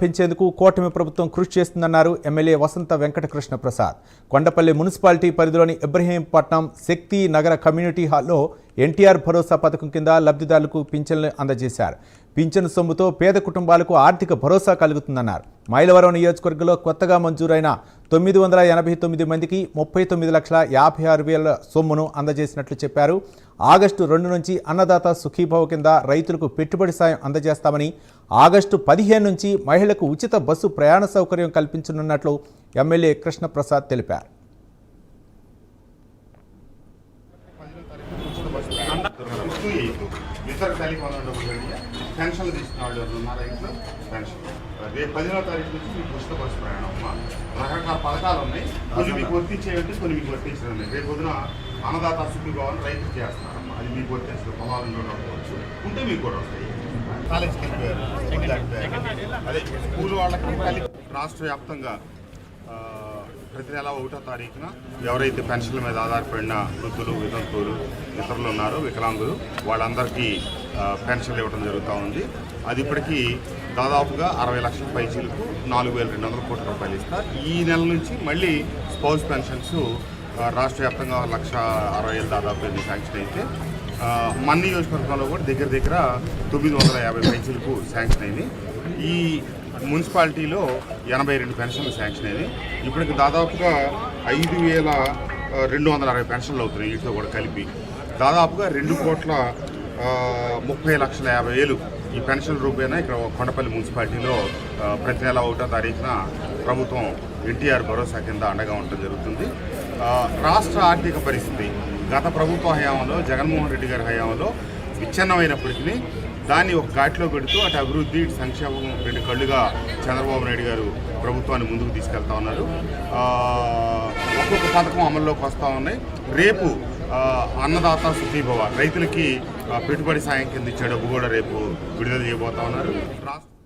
పెంచేందుకు కూటమి ప్రభుత్వం కృషి చేస్తుందన్నారు ఎమ్మెల్యే వసంత వెంకటకృష్ణ ప్రసాద్. కొండపల్లి మున్సిపాలిటీ పరిధిలోని ఇబ్రహీంపట్నం శక్తి నగర కమ్యూనిటీ హాల్లో ఎన్టీఆర్ భరోసా పథకం కింద లబ్ధిదారులకు పింఛన్లు అందజేశారు. పింఛను సొమ్ముతో పేద కుటుంబాలకు ఆర్థిక భరోసా కలుగుతుందన్నారు. మైలవరం నియోజకవర్గంలో కొత్తగా మంజూరైన తొమ్మిది వందల ఎనభై తొమ్మిది మందికి ముప్పై తొమ్మిది లక్షల యాభై ఆరు వేల సొమ్మును అందజేసినట్లు చెప్పారు. ఆగస్టు రెండు నుంచి అన్నదాత సుఖీభవ కింద రైతులకు పెట్టుబడి సాయం అందజేస్తామని ఆగస్టు పదిహేను నుంచి మహిళలకు ఉచిత బస్సు ప్రయాణ సౌకర్యం కల్పించనున్నట్లు ఎమ్మెల్యే కృష్ణప్రసాద్ తెలిపారు. ఇతర పెన్షన్లు తీసుకున్న వాళ్ళు ఎవరు? ఉన్నారా ఇంట్లో పెన్షన్. రేపు పదిహేనో తారీఖు నుంచి మీకు ఉచిత బస్సు ప్రయాణం. అమ్మా రకరకాల పథకాలు ఉన్నాయి. కొన్ని మీకు వర్తించేవి కొన్ని మీకు వర్తించడం రేపు పొద్దున అన్నదాత సుఖి భవన్ రైతులు చేస్తున్నారమ్మా. అది మీకు వర్తించదు ప్రభావం ఉండవచ్చు ఉంటే మీకు కూడా వస్తాయి. కాలేజీకి వెళ్ళిపోయారు. అదే స్కూల్ వాళ్ళకి రాష్ట్ర వ్యాప్తంగా ప్రతి నెల ఒకటో తారీఖున ఎవరైతే పెన్షన్ల మీద ఆధారపడిన వృద్ధులు వితంతువులు ఇతరులు ఉన్నారో వికలాంగులు వాళ్ళందరికీ పెన్షన్లు ఇవ్వడం జరుగుతూ ఉంది. అది ఇప్పటికీ దాదాపుగా అరవై లక్షల పైచీలకు నాలుగు వేల రెండు వందల కోట్ల రూపాయలు ఇస్తారు. ఈ నెల నుంచి మళ్ళీ స్పౌస్ పెన్షన్స్ రాష్ట్ర వ్యాప్తంగా లక్ష అరవై వేలు దాదాపు ఎన్ని శాంక్షన్ అయితే ఆ, మన నియోజకవర్గంలో కూడా దగ్గర దగ్గర తొమ్మిది వందల యాభై పెన్షన్లకు శాంక్షన్ అయింది. ఈ మున్సిపాలిటీలో ఎనభై రెండు పెన్షన్లు శాంక్షన్ అయింది. ఇప్పటికి దాదాపుగా ఐదు వేల రెండు వందల అరవై పెన్షన్లు అవుతున్నాయి. వీటితో కూడా కలిపి దాదాపుగా రెండు కోట్ల ముప్పై లక్షల యాభై వేలు ఈ పెన్షన్ రూపేణా ఇక్కడ కొండపల్లి మున్సిపాలిటీలో ప్రతి నెల ఒకటో తారీఖున ప్రభుత్వం ఎన్టీఆర్ భరోసా కింద అండగా ఉండటం జరుగుతుంది. రాష్ట్ర ఆర్థిక పరిస్థితి. గత ప్రభుత్వ హయాంలో జగన్మోహన్ రెడ్డి గారి హయాంలో విచ్ఛిన్నమైనప్పటికీ దాన్ని ఒక ఘాట్లో పెడుతూ అటు అభివృద్ధి ఇటు సంక్షేమం రెండు కళ్ళుగా చంద్రబాబు నాయుడు గారు ప్రభుత్వాన్ని ముందుకు తీసుకెళ్తా ఉన్నారు. ఒక్కొక్క పథకం అమల్లోకి వస్తూ ఉన్నాయి. రేపు అన్నదాత సుఖీభవ. రైతులకి ఆ, పెట్టుబడి సాయం కింద ఇచ్చే డబ్బు కూడా రేపు విడుదల చేయబోతా ఉన్నారు. రాష్ట్ర